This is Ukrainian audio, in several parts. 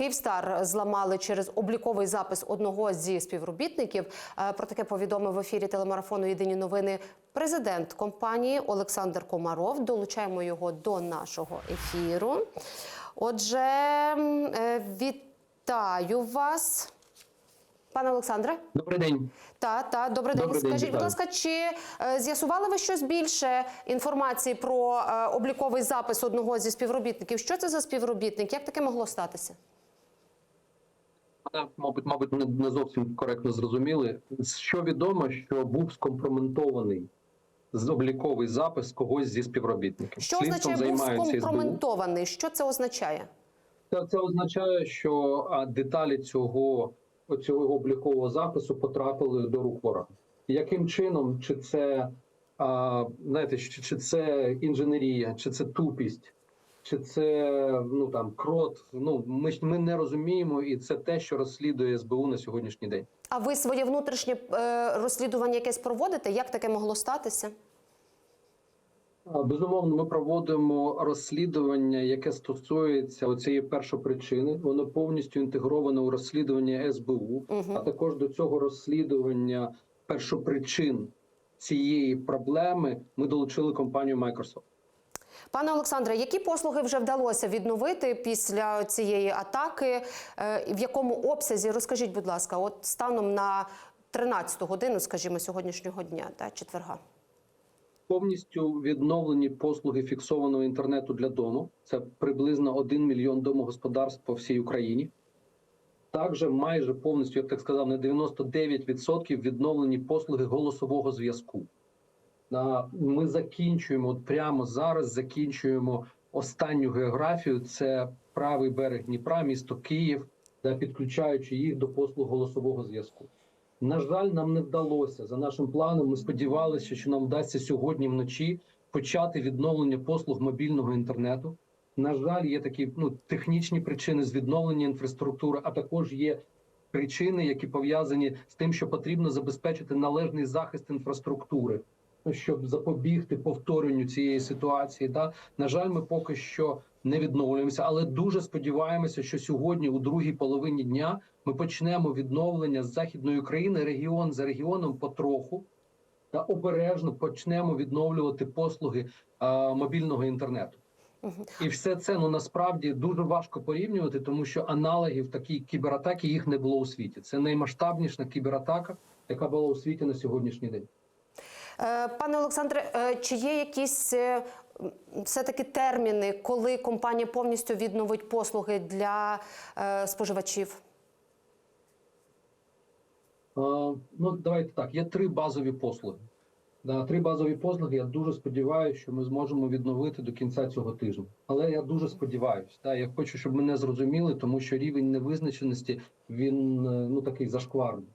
Київстар зламали через обліковий запис одного зі співробітників. Е, Про таке повідомив в ефірі телемарафону Єдині новини президент компанії Олександр Комаров. Долучаємо його до нашого ефіру. Отже, е, вітаю вас, пане Олександре. Добрий день. Та, та, добрий день. Добрий день, Скажіть, будь ласка, чи е, з'ясували ви щось більше інформації про обліковий запис одного зі співробітників? Що це за співробітник? Як таке могло статися? Мабуть, мабуть, не, не зовсім коректно зрозуміли. Що відомо, що був скомпрометований з обліковий запис когось зі співробітників. Що Слідством означає був скомпроментований? Що це означає? Це, це означає, що деталі цього, цього облікового запису потрапили до рук ворога. Яким чином, чи це а, знаєте, чи, чи це інженерія, чи це тупість, чи це ну там крот? Ну ми ми не розуміємо, і це те, що розслідує СБУ на сьогоднішній день. А ви своє внутрішнє е, розслідування якесь проводите? Як таке могло статися? Безумовно, ми проводимо розслідування, яке стосується оцієї першопричини. Воно повністю інтегровано у розслідування СБУ, Мгм. а також до цього розслідування першопричин цієї проблеми ми долучили компанію Microsoft. Пане Олександре, які послуги вже вдалося відновити після цієї атаки? Е, в якому обсязі? Розкажіть, будь ласка, от станом на 13 годину, скажімо, сьогоднішнього дня та четверга. Повністю відновлені послуги фіксованого інтернету для дому. Це приблизно 1 мільйон домогосподарств по всій Україні. Також майже повністю, я б так сказав, на 99% відновлені послуги голосового зв'язку. Ми закінчуємо от прямо зараз. Закінчуємо останню географію. Це правий берег Дніпра, місто Київ, да, підключаючи їх до послуг голосового зв'язку. На жаль, нам не вдалося за нашим планом. Ми сподівалися, що нам вдасться сьогодні вночі почати відновлення послуг мобільного інтернету. На жаль, є такі ну технічні причини з відновлення інфраструктури, а також є причини, які пов'язані з тим, що потрібно забезпечити належний захист інфраструктури, щоб запобігти повторенню цієї ситуації. Да? На жаль, ми поки що не відновлюємося, але дуже сподіваємося, що сьогодні, у другій половині дня, ми почнемо відновлення з західної України регіон за регіоном потроху та обережно почнемо відновлювати послуги а, мобільного інтернету. І все це ну насправді дуже важко порівнювати, тому що аналогів такій кібератаки їх не було у світі. Це наймасштабніша кібератака, яка була у світі на сьогоднішній день. Е, Пане Олександре, е, чи є якісь е, все-таки терміни, коли компанія повністю відновить послуги для споживачів? Ну давайте так. Є три базові послуги. Три базові послуги. Я дуже сподіваюся, що ми зможемо відновити до кінця цього тижня. Але я дуже сподіваюся. Я хочу, щоб мене зрозуміли, тому що рівень невизначеності він ну такий зашкварний.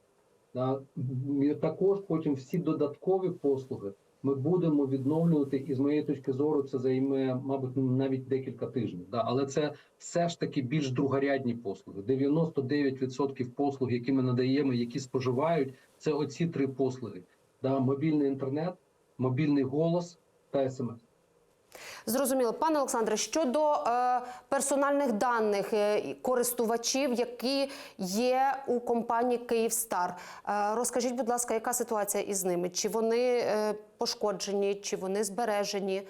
Також потім всі додаткові послуги ми будемо відновлювати, і з моєї точки зору це займе, мабуть, навіть декілька тижнів. Але це все ж таки більш другорядні послуги. 99% послуг, які ми надаємо, які споживають, це оці три послуги: мобільний інтернет, мобільний голос та смс. Зрозуміло, пане Олександре, щодо е, персональних даних е, користувачів, які є у компанії Київстар, е, розкажіть, будь ласка, яка ситуація із ними? Чи вони е, пошкоджені, чи вони збережені?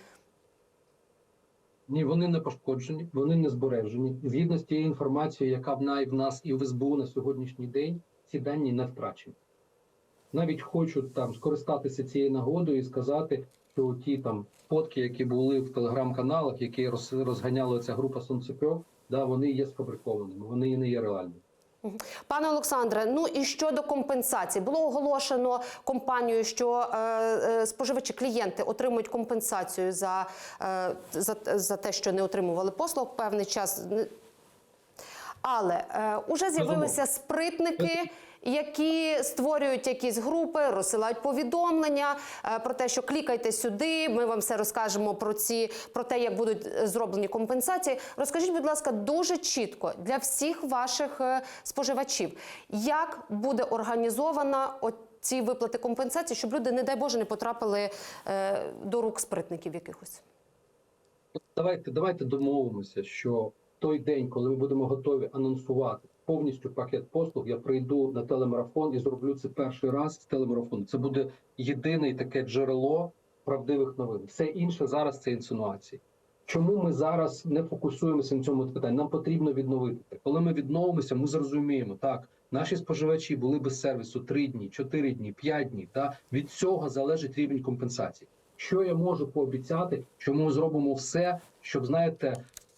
Ні, вони не пошкоджені, вони не збережені. Згідно з тією інформацією, яка в нас, і в СБУ на сьогоднішній день, ці дані не втрачені. Навіть хочу там скористатися цією нагодою і сказати, що ті там фотки, які були в телеграм-каналах, які роз- розганяла ця група Сонцепьов, да, вони є сфабрикованими, вони не є реальними. Пане Олександре, ну і щодо компенсації, було оголошено компанією, що е, е, споживачі клієнти отримують компенсацію за, е, за, за те, що не отримували послуг певний час. Але е, уже з'явилися спритники, які створюють якісь групи, розсилають повідомлення е, про те, що клікайте сюди. Ми вам все розкажемо про ці про те, як будуть е, зроблені компенсації. Розкажіть, будь ласка, дуже чітко для всіх ваших е, споживачів, як буде організована ці виплати компенсації, щоб люди, не дай Боже, не потрапили е, до рук спритників якихось. Давайте, давайте домовимося, що той день, коли ми будемо готові анонсувати повністю пакет послуг, я прийду на телемарафон і зроблю це перший раз з телемарафону. Це буде єдине таке джерело правдивих новин. Все інше зараз це інсинуації. Чому ми зараз не фокусуємося на цьому питанні? Нам потрібно відновити. Коли ми відновимося, ми зрозуміємо так. Наші споживачі були без сервісу 3 дні, 4 дні, 5 днів. Та від цього залежить рівень компенсації. Що я можу пообіцяти, що ми зробимо все, щоб знаєте,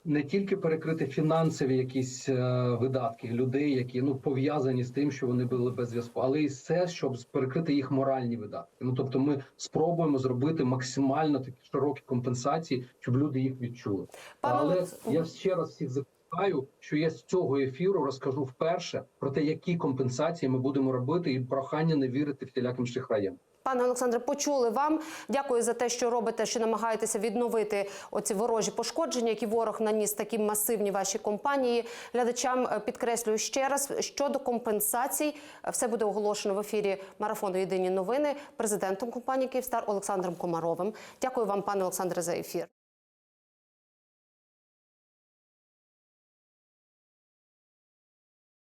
не тільки перекрити фінансові якісь е, видатки людей, які ну пов'язані з тим, що вони були без зв'язку, але і все, щоб перекрити їх моральні видатки. Ну тобто, ми спробуємо зробити максимально такі широкі компенсації, щоб люди їх відчули. Але я ще раз всіх закликаю, що я з цього ефіру розкажу вперше про те, які компенсації ми будемо робити, і прохання не вірити всіляким шахраям. Пане Олександре, почули вам. Дякую за те, що робите, що намагаєтеся відновити оці ворожі пошкодження, які ворог наніс такі масивні ваші компанії. Глядачам е, підкреслюю ще раз щодо компенсацій. е, Все буде оголошено в ефірі марафону Єдині новини президентом компанії Київстар Олександром Комаровим. Дякую вам, пане Олександре, за ефір.